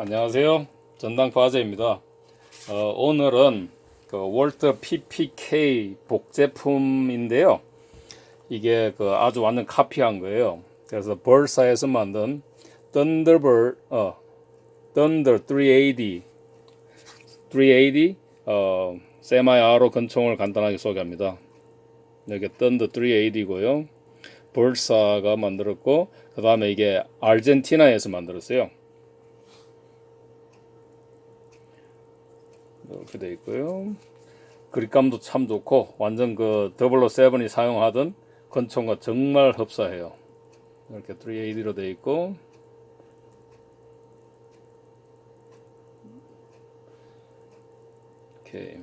안녕하세요. 전당포 아재입니다. 어, 오늘은 그 월터 PPK 복제품인데요. 이게 그 아주 완전 카피한 거예요. 그래서 벌사에서 만든 Thunderbird, 어, Thunder 380, 380, 어, 세마이 아로 권총을 간단하게 소개합니다. 여기 Thunder 380이고요. 벌사가 만들었고, 그 다음에 이게 아르헨티나에서 만들었어요. 이렇게 돼 있고요. 그립감도 참 좋고 완전 그 더블로 세븐이 사용하던 권총과 정말 흡사해요. 이렇게 380로 돼 있고 이렇게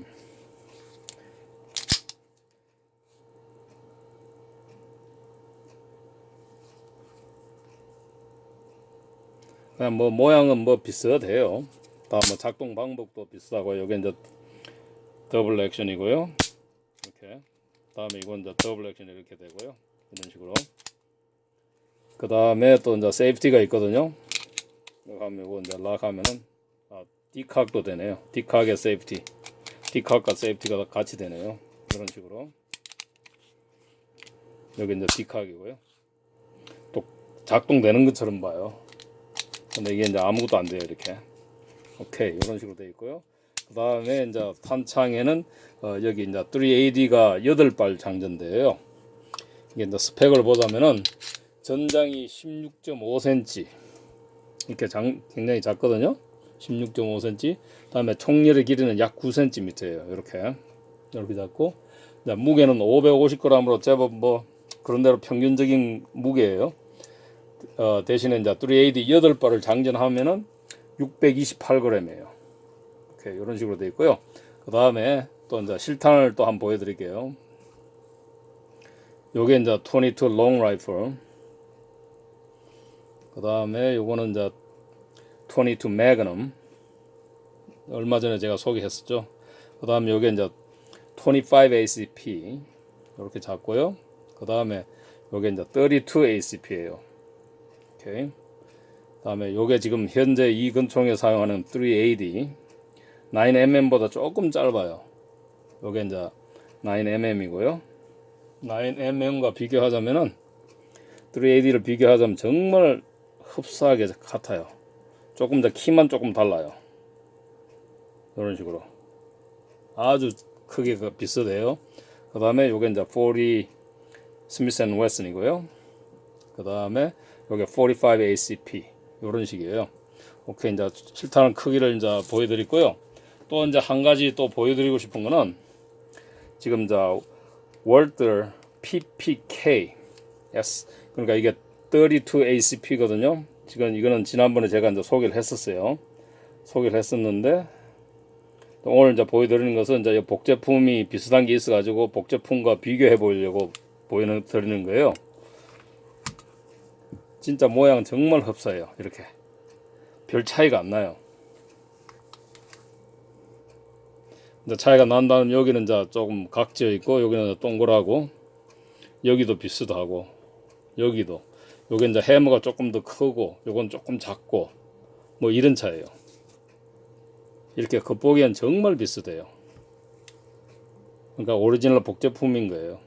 그냥 뭐 모양은 뭐 비슷해요. 다음 뭐 작동 방법도 비슷하고 여기 이제 더블 액션이고요. 이렇게 다음에 이건 이제 더블 액션 이렇게 되고요. 이런 식으로. 그 다음에 또 이제 세이프티가 있거든요. 하면 이거 이제 락 하면은 아 디칵도 되네요. 디칵의 세이프티, 디칵과 세이프티가 같이 되네요. 이런 식으로. 여기 이제 디칵이고요. 또 작동되는 것처럼 봐요. 근데 이게 이제 아무것도 안 돼요 이렇게. 오케이 이런 식으로 되어 있고요. 그 다음에 이제 탄창에는 어, 여기 이제 3AD가 8발 장전돼요. 이게 이제 스펙을 보자면은 전장이 16.5cm 이렇게 장, 굉장히 작거든요. 16.5cm. 다음에 총열의 길이는 약 9cm예요. 이렇게 이렇게 작고 이제 무게는 550g으로 제법 뭐 그런 대로 평균적인 무게예요. 어, 대신에 이제 3AD 8발을 장전하면은 628g이에요. 이렇게 이런 식으로 되어 있고요. 그 다음에 또 이제 실탄을 또 한번 보여드릴게요. 요게 이제 22 long rifle. 그 다음에 요거는 이제 22 magnum. 얼마 전에 제가 소개했었죠. 그 다음에 요게 이제 25 ACP. 이렇게 잡고요. 그 다음에 요게 이제 32 ACP예요. 오케이. 다음에 요게 지금 현재 이 근총에 사용하는 380 9mm보다 조금 짧아요. 요게 이제 9mm이고요. 9mm과 비교하자면은 380를 비교하자면 정말 흡사하게 같아요. 조금 더 키만 조금 달라요. 이런 식으로 아주 크게 그 비슷해요. 그 다음에 요게 이제 40 스미스 앤 웨슨이고요. 그 다음에 요게 45 ACP 이런 식이에요. 오케이 이제 실탄 크기를 이제 보여드리고요. 또 이제 한 가지 또 보여드리고 싶은 거는 지금 이제 월드 PPK yes 그러니까 이게 32 ACP거든요. 지금 이거는 지난번에 제가 이제 소개를 했었어요. 소개를 했었는데 오늘 이제 보여드리는 것은 이제 복제품이 비슷한 게 있어가지고 복제품과 비교해 보려고 보여드리는 거예요. 진짜 모양 정말 흡사해요. 이렇게 별 차이가 안 나요. 이제 차이가 난다면 여기는 이제 조금 각져 있고 여기는 동그라고 여기도 비슷하고 여기도 여기 이제 해머가 조금 더 크고 요건 조금 작고 뭐 이런 차이예요. 이렇게 겉보기엔 정말 비슷해요. 그러니까 오리지널 복제품인 거예요.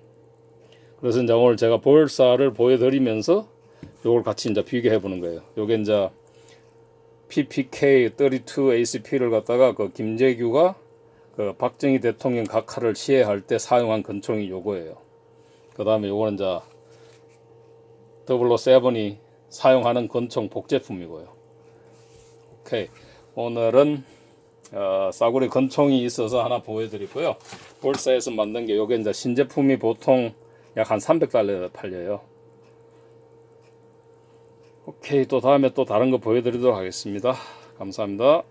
그래서 이제 오늘 제가 볼사를 보여드리면서 요걸 같이 이제 비교해 보는 거예요. 요게 이제 PPK 32 ACP를 갖다가 그 김재규가 그 박정희 대통령 각하를 시해할 때 사용한 권총이 요거예요. 그 다음에 요거는 이제 더블로 세븐이 사용하는 권총 복제품이고요. 오케이. 오늘은 어, 싸구려 권총이 있어서 하나 보여드리고요. 볼사에서 만든 게 요게 이제 신제품이 보통 약 한 300달러 팔려요. 오케이 또 다음에 또 다른 거 보여드리도록 하겠습니다. 감사합니다.